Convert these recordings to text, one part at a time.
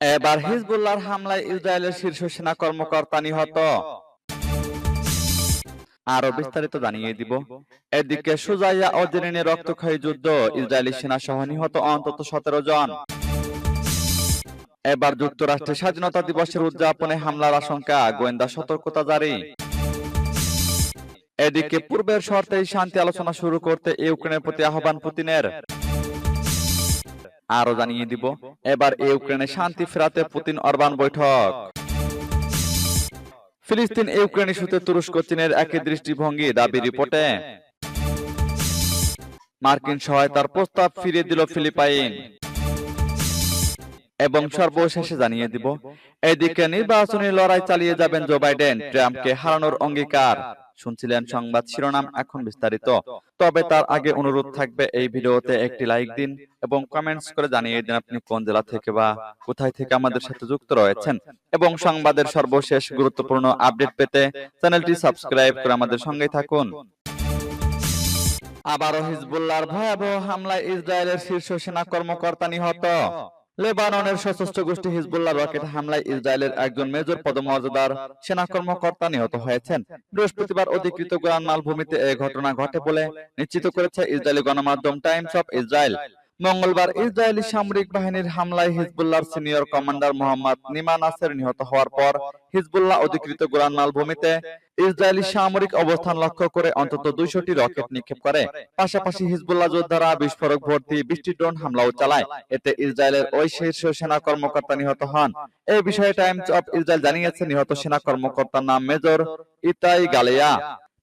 এবার হিজবুল্লাহর হামলায় ইসরায়েলের শীর্ষ সেনা কর্মকর্তা নিহত। আরও বিস্তারিত জানিয়ে দিব। এদিকে সুজাইয়া ও জেরিনে রক্তক্ষয়ী যুদ্ধ, ইসরায়েলি সেনা সহ নিহত অন্তত সতেরো জন। এবার যুক্তরাষ্ট্রের স্বাধীনতা দিবসের উদযাপনে হামলার আশঙ্কা, গোয়েন্দা সতর্কতা জারি। এদিকে পূর্বের শর্তেই শান্তি আলোচনা শুরু করতে ইউক্রেনের প্রতি আহ্বান পুতিনের। আরও জানিয়ে দিব এবার ইউক্রেনে শান্তি ফেরাতে পুতিন অরবান বৈঠক। ফিলিস্তিন ইউক্রেন ইস্যুতে তুরস্ক চীনের একই দৃষ্টিভঙ্গি দাবি রিপোর্টে। মার্কিন সহায়তার প্রস্তাব ফিরিয়ে দিল ফিলিপাইন। এবং সর্বশেষে জানিয়ে দিব এদিকে নির্বাচনী লড়াই চালিয়ে যাবেন জো বাইডেন ট্রাম্পকে হারানোর অঙ্গীকার। শুনছিলেন সংবাদ শিরোনাম এখন বিস্তারিত। তবে তার আগে অনুরোধ থাকবে এই ভিডিওতে একটি লাইক দিন এবং কমেন্টস করে জানিয়ে দিন আপনি কোন জেলা থেকে বা কোথায় থেকে আমাদের সাথে যুক্ত রয়েছেন। এবং সংবাদের সর্বশেষ গুরুত্বপূর্ণ আপডেট পেতে চ্যানেলটি সাবস্ক্রাইব করে আমাদের সঙ্গে থাকুন। আবারও হিজবুল্লাহর ভয়াবহ হামলায় ইসরায়েলের শীর্ষ সেনা কর্মকর্তা নিহত। লেবাননের সশস্ত্র গোষ্ঠী হিজবুল্লাহ রকেট হামলায় ইসরায়েলের একজন মেজর পদমর্যাদার সেনা কর্মকর্তা নিহত হয়েছেন। বৃহস্পতিবার অধিকৃত গোলান মালভূমিতে এ ঘটনা ঘটে বলে নিশ্চিত করেছে ইসরায়েলি গণমাধ্যম টাইমস অফ ইসরায়েল। মঙ্গলবার ইসরায়েলি সামরিক বাহিনীর হামলায় হিজবুল্লাহর senior commander Mohammad Nima Nasser নিহত হওয়ার পর হিজবুল্লাহ অধিকৃত গোলান মালভূমিতে ইসরায়েলি সামরিক অবস্থান লক্ষ্য করে অন্তত দুইশোটি রকেট নিক্ষেপ করে। পাশাপাশি হিজবুল্লাহ যোদ্ধারা বিস্ফোরক ভর্তি বৃষ্টি ড্রোন হামলাও চালায়। এতে ইসরায়েলের ওই শীর্ষ সেনা কর্মকর্তা নিহত হন। এই বিষয়ে টাইমস অফ ইসরায়েল জানিয়েছে নিহত সেনা কর্মকর্তার নাম মেজর ইতাই গালিয়া।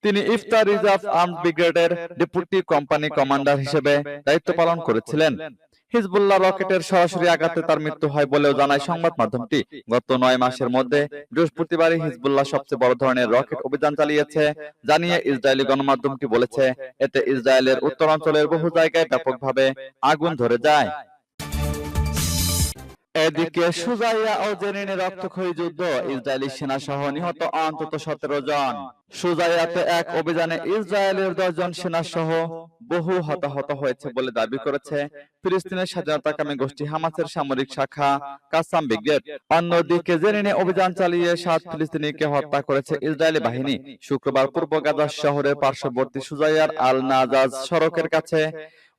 তিনি ইফতার রিজার্ভ আর্ম ব্রিগেডের ডেপুটি কোম্পানি কমান্ডার হিসেবে দায়িত্ব পালন করেছিলেন। হিজবুল্লাহ রকেটের সরাসরি আঘাতে তার মৃত্যু হয় বলেও জানায় সংবাদ মাধ্যমটি। গত নয় মাসের মধ্যে বৃহস্পতিবারই হিজবুল্লাহ সবচেয়ে বড় ধরনের রকেট অভিযান চালিয়েছে জানিয়ে ইসরায়েলি গণমাধ্যমটি বলেছে। এতে ইসরায়েলের উত্তরাঞ্চলের বহু জায়গায় ব্যাপকভাবে আগুন ধরে যায়। এদিকে সুজাইয়া ও জেনিনে রক্তক্ষয়ী যুদ্ধ। ইসরায়েলি সেনা সহ নিহত অন্তত সতেরো জন। সুজাইয়াতে এক অভিযানে ইসরায়েলের দশজন সেনা সহ বহু হতাহত হয়েছে বলে দাবি করেছে ফিলিস্তিনের স্বাধীনতাকামী গোষ্ঠী হামাসের সামরিক শাখা কাসাম ব্রিগেড। অন্যদিকে জেনিনে অভিযান চালিয়ে সাত ফিলিস্তিনিকে হত্যা করেছে ইসরায়েলি বাহিনী। শুক্রবার পূর্ব গাজা শহরের পার্শ্ববর্তী সুজাইয়ার আল নাজাজ সড়কের কাছে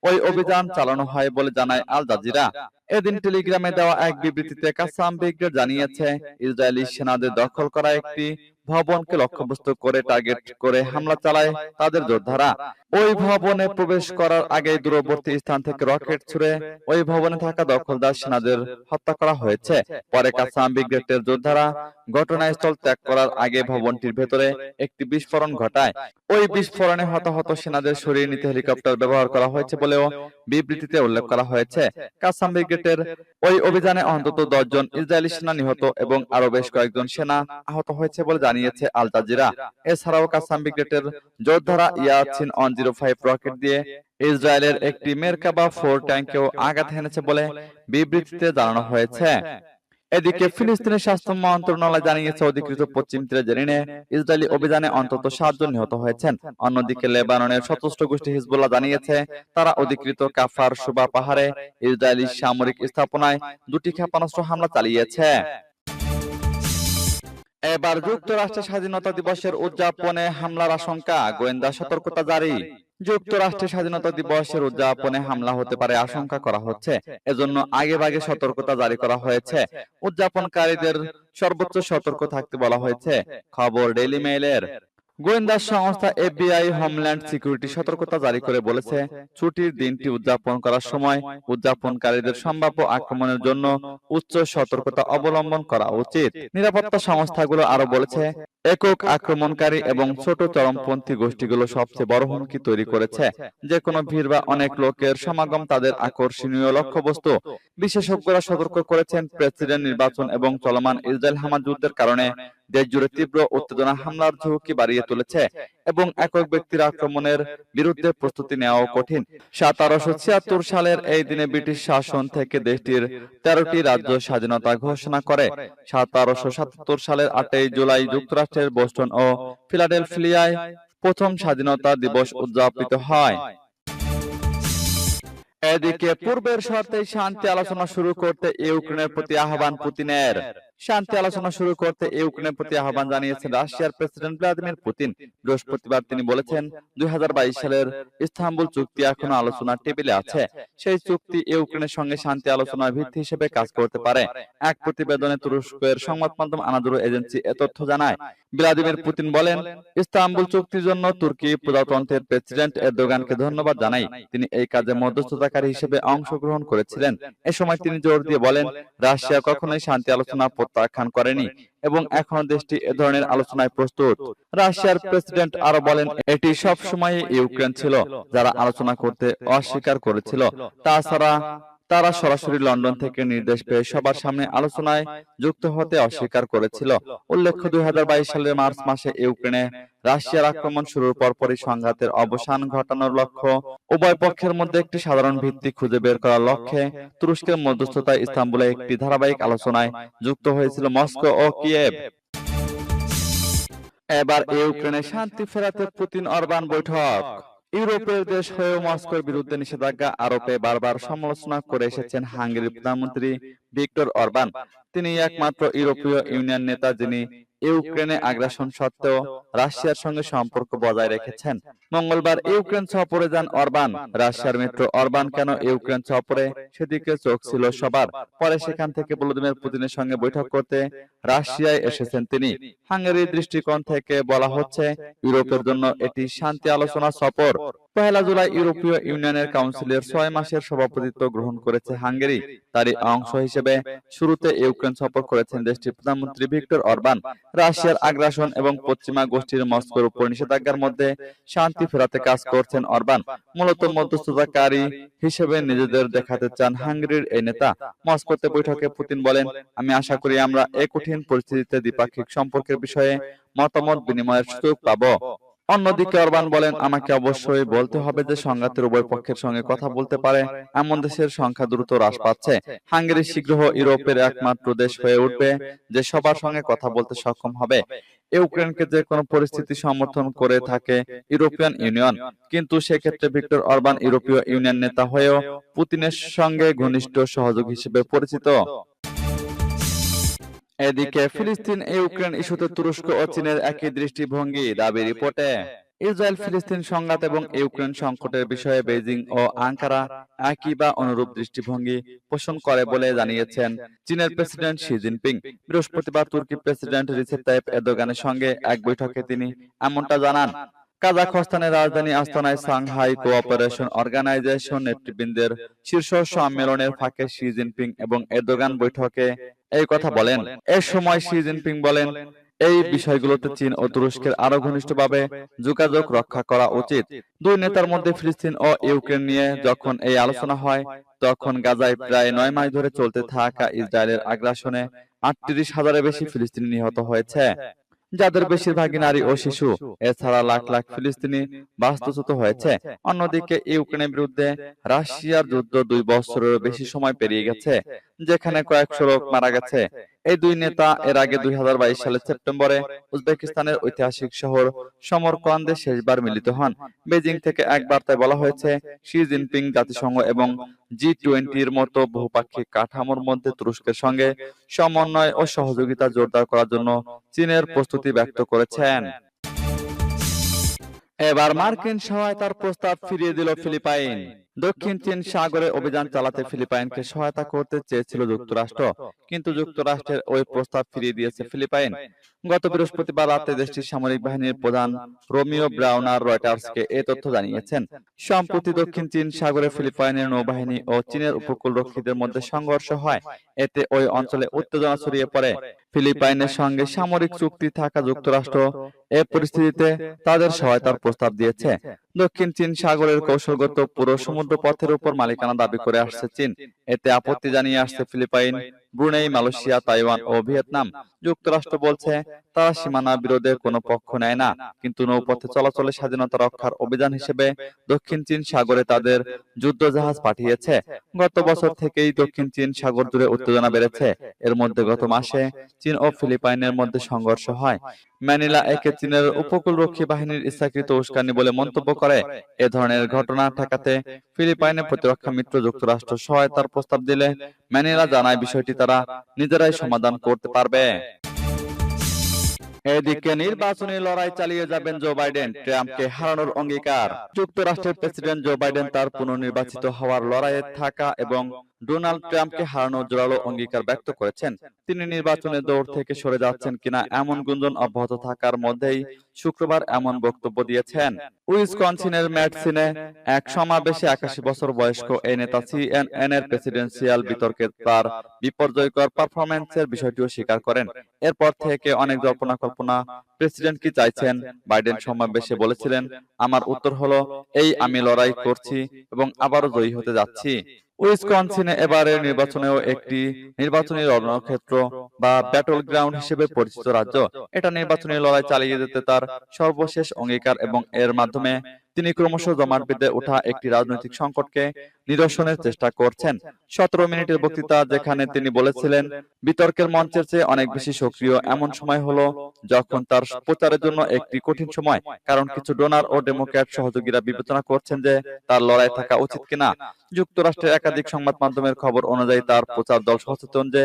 ওই অভিযান চালানো হয় বলে জানায় আল জাজিরা এদিন টেলিগ্রামে দেওয়া এক বিবৃতিতে কাসাম ব্রিগেড জানিয়েছে ইসরায়েলি সেনাদের দখল করা একটি ভবনকে লক্ষ্যবস্তু করে টার্গেট করে হামলা চালায় তাদের যোদ্ধারা। ওই ভবনে প্রবেশ করার আগে দূরবর্তী স্থান থেকে রকেট ছুড়ে ওই ভবনে থাকা দখলদার সেনাদের হত্যা করা হয়েছে। পরে কাসাম ব্রিগেডের যোদ্ধারা ঘটনাস্থল ত্যাগ করার আগে ভবনটির ভেতরে একটি বিস্ফোরণ ঘটায়। ওই বিস্ফোরণে হতাহত সেনাদের সরিয়ে নিতে হেলিকপ্টার ব্যবহার করা হয়েছে বলেও বিবৃতিতে উল্লেখ করা হয়েছে কাসাম ব্রিগেডের ওই অভিযানে অন্তত দশজন ইসরায়েলি সেনা নিহত এবং আরও বেশ কয়েকজন সেনা আহত হয়েছে বলে জানিয়েছে আল জাজিরা এছাড়াও কাসাম ব্রিগেডের যোদ্ধারা Yassin one zero five rocket দিয়ে ইসরায়েলের একটি মেরকাবা ফোর ট্যাঙ্কেও আঘাত হেনেছে বলে বিবৃতিতে জানানো হয়েছে। এদিকে ফিলিস্তিনের স্বাস্থ্য মন্ত্রণালয় জানিয়েছে, অধিকৃত পশ্চিম তীরে জেরিনে ইসরায়েলি অভিযানে অন্তত সাতজন নিহত হয়েছেন। অন্যদিকে লেবাননের সশস্ত্র গোষ্ঠী হিজবুল্লাহ জানিয়েছে, তারা অধিকৃত কাফার সুবা পাহাড়ে ইসরায়েলি সামরিক স্থাপনায় দুটি ক্ষেপণাস্ত্র হামলা চালিয়েছে। এবার যুক্তরাষ্ট্রের স্বাধীনতা দিবসের উদযাপনে হামলার আশঙ্কা, গোয়েন্দা সতর্কতা জারি। যুক্তরাষ্ট্রের স্বাধীনতা দিবসের উদযাপনে হামলা হতে পারে আশঙ্কা করা হচ্ছে। এজন্য আগেভাগে সতর্কতা জারি করা হয়েছে। উদযাপনকারীদের সর্বোচ্চ সতর্ক থাকতে বলা হয়েছে। খবর ডেইলি মেইলের। গোয়েন্দা সংস্থা এফবিআই হোমল্যান্ড সিকিউরিটি সতর্কতা জারি করে বলেছে, ছুটির দিনটি উদযাপন করার সময় উদযাপনকারীদের সম্ভাব্য আক্রমণের জন্য উচ্চ সতর্কতা অবলম্বন করা উচিত। নিরাপত্তা সংস্থাগুলো আরও বলেছে, একক আক্রমণকারী এবং ছোট চরমপন্থী গোষ্ঠীগুলো সবচেয়ে বড় হুমকি তৈরি করেছে। যে কোনো ভিড় বা অনেক লোকের সমাগম তাদের আকর্ষণীয় লক্ষ্যবস্তু। বিশেষজ্ঞরা সতর্ক করেছেন, প্রেসিডেন্ট নির্বাচন এবং চলমান ইসরায়েল হামাজ যুদ্ধের কারণে দেশ জুড়ে তীব্র উত্তেজনা হামলার ঝুঁকি বাড়িয়ে তুলেছে এবং একক ব্যক্তির আক্রমণের বিরুদ্ধে প্রস্তুতি নেওয়াও কঠিন। সতেরোশো ছিয়াত্তর সালের এই দিনে ব্রিটিশ শাসন থেকে দেশটির তেরোটি রাজ্য স্বাধীনতা ঘোষণা করে। সতেরোশো সাতাত্তর সালের আটই জুলাই যুক্তরাষ্ট্রের বোস্টন ও ফিলাডেলফিয়ায় প্রথম স্বাধীনতা দিবস উদযাপিত হয়। এদিকে পূর্বের শর্তে শান্তি আলোচনা শুরু করতে ইউক্রেনের প্রতি আহ্বান পুতিনের। শান্তি আলোচনা শুরু করতে ইউক্রেনের প্রতি আহ্বান জানিয়েছেন রাশিয়ার প্রেসিডেন্ট ভ্লাদিমির পুতিন। বৃহস্পতিবার তিনি বলেছেন দুই সালের ইস্তাম্বুল চুক্তি এখনও আলোচনার টেবিলে আছে। সেই চুক্তি ইউক্রেনের সঙ্গে শান্তি আলোচনার ভিত্তি হিসেবে কাজ করতে পারে। এক প্রতিবেদনে তুরস্কের সংবাদ মাধ্যম আনাদুরু এজেন্সি এ তথ্য জানায়। ভ্লাদিমির পুতিন বলেন ইস্তাম্বুল চুক্তির জন্য তুর্কি প্রজাতন্ত্রের প্রেসিডেন্ট এরদোগানকে ধন্যবাদ জানাই। তিনি এই কাজে মধ্যস্থতাকারী হিসেবে অংশগ্রহণ করেছিলেন এ সময় তিনি জোর দিয়ে বলেন রাশিয়া কখনোই শান্তি আলোচনা প্রত্যাখ্যান করেনি এবং এখন দেশটি এ ধরনের আলোচনায় প্রস্তুত। রাশিয়ার প্রেসিডেন্ট আরও বলেন এটি সব সময় ইউক্রেন ছিল। যারা আলোচনা করতে অস্বীকার করেছিল। তাছাড়া তারা সরাসরি লন্ডন থেকে নির্দেশ পেয়ে সবার সামনে আলোচনায় যুক্ত হতে অস্বীকার করেছিল। উল্লেখ্য, দুই হাজার বাইশ সালের মার্চ মাসে ইউক্রেনে রাশিয়ার আক্রমণ শুরুর পরপরই সংঘাতের অবসান ঘটানোর লক্ষ্য। উভয় পক্ষের মধ্যে একটি সাধারণ ভিত্তি খুঁজে বের করার লক্ষ্যে তুরস্কের মধ্যস্থতায় ইস্তাম্বুলে একটি ধারাবাহিক আলোচনায় যুক্ত হয়েছিল মস্কো ও কিয়েভ। এবার ইউক্রেনে শান্তি ফেরাতে পুতিন অরবান বৈঠক। ইউরোপের দেশ হয়েও মস্কোর বিরুদ্ধে নিষেধাজ্ঞা আরোপে বারবার সমালোচনা করে এসেছেন হাঙ্গেরির প্রধানমন্ত্রী ভিক্টর অরবান। তিনি একমাত্র ইউরোপীয় ইউনিয়ন নেতা যিনি ইউক্রেনে আগ্রাসন সত্ত্বেও রাশিয়ার সঙ্গে সম্পর্ক বজায় রেখেছেন। মঙ্গলবার ইউক্রেন সফরে যান অরবান। রাশিয়ার মিত্র অরবান কেন ইউক্রেন সফরে? সেদিকে চোখ ছিল সবার। পরে সেখান থেকে ভ্লাদিমির পুতিনের সঙ্গে বৈঠক করতে রাশিয়ায় এসেছেন তিনি। হাঙ্গেরির দৃষ্টিকোণ থেকে বলা হচ্ছে, ইউরোপের জন্য এটি শান্তি আলোচনা সফর। পহেলা জুলাই ইউরোপীয় ইউনিয়নের কাউন্সিলের ছয় মাসের সভাপতিত্ব গ্রহণ করেছে হাঙ্গেরি। তারই অংশ হিসেবে শুরুতে ইউক্রেন সফর করেছেন দেশটির প্রধানমন্ত্রী ভিক্টর অরবান। রাশিয়ার আগ্রাসন এবং পশ্চিমা গোষ্ঠীর মস্কোর উপর নিষেধাজ্ঞার মধ্যে শান্তি ফেরাতে কাজ করছেন অরবান। মূলত মধ্যস্থতাকারী হিসেবে নিজেদের দেখাতে চান হাঙ্গেরির এই নেতা। মস্কোতে বৈঠকে পুতিন বলেন, আমি আশা করি আমরা এ কঠিন পরিস্থিতিতে দ্বিপাক্ষিক সম্পর্কের বিষয়ে মতামত বিনিময়ের সুযোগ পাবো। অন্যদিকে অরবান বলেন, আমাকে অবশ্যই বলতে হবে যে সংঘাতের উভয় পক্ষের সঙ্গে কথা বলতে পারে। এমন দেশের সংখ্যা দ্রুত হ্রাস পাচ্ছে। হাঙ্গেরি শীঘ্র ইউরোপের একমাত্র দেশ হয়ে উঠবে যে সবার সঙ্গে কথা বলতে সক্ষম হবে। ইউক্রেনকে যে কোনো পরিস্থিতি সমর্থন করে থাকে ইউরোপিয়ান ইউনিয়ন। কিন্তু সেক্ষেত্রে ভিক্টর অরবান ইউরোপীয় ইউনিয়ন নেতা হয়েও পুতিনের সঙ্গে ঘনিষ্ঠ সহযোগী হিসেবে পরিচিত। এদিকে ফিলিস্তিন ইউক্রেন ইস্যুতে তুরস্ক ও চীনের একই দৃষ্টিভঙ্গি দাবি রিপোর্টে। ইসরায়েল ফিলিস্তিন সংঘাত এবং ইউক্রেন সংকটের বিষয়ে বেজিং ও আঙ্কারা একই বা অনুরূপ দৃষ্টিভঙ্গি পোষণ করে বলে জানিয়েছেন চীনের প্রেসিডেন্ট শি জিনপিং। বৃহস্পতিবার তুর্কি প্রেসিডেন্ট রিসেপ তাইপ এরদোগানের সঙ্গে এক বৈঠকে তিনি এমনটা জানান। কাজাখস্তানের রাজধানী আস্তানায় সাংহাই কোঅপারেশন অর্গানাইজেশন নেতৃবৃন্দের শীর্ষ সম্মেলনের ফাঁকে শি জিনপিং এবং এরদোগান বৈঠকে এই কথা বলেন। এ সময় শি জিনপিং বলেন, এই বিষয়গুলোতে চীন ও তুরস্কের আরও ঘনিষ্ঠভাবে যোগাযোগ রক্ষা করা উচিত। দুই নেতার মধ্যে ফিলিস্তিন ও ইউক্রেন নিয়ে যখন এই আলোচনা হয়, তখন গাজায় প্রায় নয় মাস ধরে চলতে থাকা ইসরায়েলের আগ্রাসনে আটত্রিশ হাজারের বেশি ফিলিস্তিনি নিহত হয়েছে। যাদের বেশিরভাগই নারী ও শিশু। এছাড়া লাখ লাখ ফিলিস্তিনি বাস্তুচ্যুত হয়েছে। অন্যদিকে ইউক্রেনের বিরুদ্ধে রাশিয়ার যুদ্ধ দুই বছরেরও বেশি সময় পেরিয়ে গেছে যেখানে কয়েকশো লোক মারা গেছে। এই দুই নেতা এর আগে দুই হাজার বাইশ সালের সেপ্টেম্বরে উজবেকিস্তানের ঐতিহাসিক শহর সমরকন্দে শেষবার মিলিত হন। বেজিং থেকে এক বার্তায় বলা হয়েছে শি জিনপিং জাতিসংঘ এবং জি টোয়েন্টির মতো বহুপাক্ষিক কাঠামোর মধ্যে তুরস্কের সঙ্গে সমন্বয় ও সহযোগিতা জোরদার করার জন্য চীনের প্রস্তুতি ব্যক্ত করেছেন। এবার মার্কিন সহায়তার প্রস্তাব ফিরিয়ে দিল ফিলিপাইন। দক্ষিণ চীন সাগরে অভিযান চালাতে ফিলিপাইনকে সহায়তা করতে চেয়েছিল যুক্তরাষ্ট্র। কিন্তু যুক্তরাষ্ট্রের ওই প্রস্তাব ফিরিয়ে দিয়েছে ফিলিপাইন। গত বৃহস্পতিবার রাতে দেশটির সামরিক বাহিনীর প্রধান রোমিও ব্রাউনার রয়টার্সকে এই তথ্য জানিয়েছেন। সম্প্রতি দক্ষিণ চীন সাগরে ফিলিপাইনের নৌবাহিনী ও চীনের উপকূল রক্ষীদের মধ্যে সংঘর্ষ হয়। এতে ওই অঞ্চলে উত্তেজনা ছড়িয়ে পড়ে। ফিলিপাইনের সঙ্গে সামরিক চুক্তি থাকা যুক্তরাষ্ট্র এ পরিস্থিতিতে তাদের সহায়তার প্রস্তাব দিয়েছে দক্ষিণ চীন সাগরের কৌশলগত পুরো সমুদ্র পথের উপর মালিকানা দাবি করে আসছে চীন। এতে আপত্তি জানিয়ে আসছে ফিলিপাইন ব্রুনেই মালয়েশিয়া তাইওয়ান ও ভিয়েতনাম। যুক্তরাষ্ট্র বলছে তারা সীমানা বিরোধে কোনো পক্ষ নেয় না। কিন্তু নৌপথে চলাচলের স্বাধীনতা রক্ষার অভিযান হিসেবে দক্ষিণ চীন সাগরে তাদের যুদ্ধ জাহাজ পাঠিয়েছে। গত বছর থেকেই দক্ষিণ চীন সাগর জুড়ে উত্তেজনা বেড়েছে। এর মধ্যে গত মাসে চীন ও ফিলিপাইনের মধ্যে সংঘর্ষ হয়। ম্যানিলা একে চীনের উপকূলরক্ষী বাহিনীর ইচ্ছাকৃত উস্কানি বলে মন্তব্য করে। এ ধরনের ঘটনা ঠেকাতে ফিলিপাইনের প্রতিরক্ষা মিত্র যুক্তরাষ্ট্র সহায়তার প্রস্তাব দিলে ম্যানিলা জানায় বিষয়টি তারা নিজেরাই সমাধান করতে পারবে। এদিকে নির্বাচনী লড়াই চালিয়ে যাবেন জো বাইডেন ট্রাম্পকে হারানোর অঙ্গীকার। যুক্তরাষ্ট্রের প্রেসিডেন্ট জো বাইডেন তার পুনর্নির্বাচিত হওয়ার লড়াইয়ে থাকা এবং ডোনাল্ড ট্রাম্পকে হারানোর জোরালো অঙ্গীকার ব্যক্ত করেছেন। তিনি নির্বাচনের দৌড় থেকে সরে যাচ্ছেন কিনা এমন গুঞ্জন অব্যাহত থাকার মধ্যেই শুক্রবার এমন বক্তব্য দিয়েছেন। উইসকনসিনের ম্যাটসিনে এক সমাবেশে একাশি বছর বয়স্ক এই নেতা সিএনএন এর প্রেসিডেন্সিয়াল বিতর্কে তার বিপর্যয়কর পারফরমেন্সের বিষয়টিও স্বীকার করেন। এরপর থেকে অনেক জল্পনা কল্পনা প্রেসিডেন্ট কি চাইছেন? বাইডেন সমাবেশে বলেছিলেন আমার উত্তর হলো এই আমি লড়াই করছি এবং আবারও জয়ী হতে যাচ্ছি। উইসকনসিনে এবারের নির্বাচনেও একটি নির্বাচনী রণক্ষেত্র বা ব্যাটল গ্রাউন্ড হিসেবে পরিচিত রাজ্য। এটা নির্বাচনী লড়াই চালিয়ে যেতে তার সর্বশেষ অঙ্গীকার এবং এর মাধ্যমে তিনি ক্রমশ জমাট বেঁধে ওঠা একটি রাজনৈতিক সংকটকে নিরসনের চেষ্টা করছেন। সতেরো মিনিটের বক্তৃতা যেখানে তিনি বলেছিলেন বিতর্কের মঞ্চের চেয়ে অনেক বেশি সক্রিয় এমন সময় হলো যখন তার প্রচারের জন্য একটি কঠিন সময় কারণ কিছু ডোনার ও ডেমোক্র্যাট সহযোগীরা বিবেচনা করছেন যে তার লড়াই থাকা উচিত কিনা। যুক্তরাষ্ট্রের একাধিক সংবাদ মাধ্যমের খবর অনুযায়ী তার প্রচার দল সচেতন যে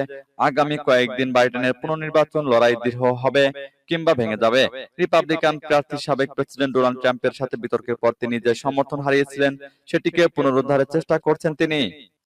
আগামী কয়েকদিন বাইডেনের পুনর্নির্বাচন লড়াই দৃঢ় হবে। কিংবা ভেঙে যাবে। রিপাবলিকান প্রার্থী সাবেক প্রেসিডেন্ট ডোনাল্ড ট্রাম্পের সাথে বিতর্কের পর তিনি যে সমর্থন হারিয়েছিলেন সেটিকে পুনরুদ্ধারের চেষ্টা করছেন তিনি।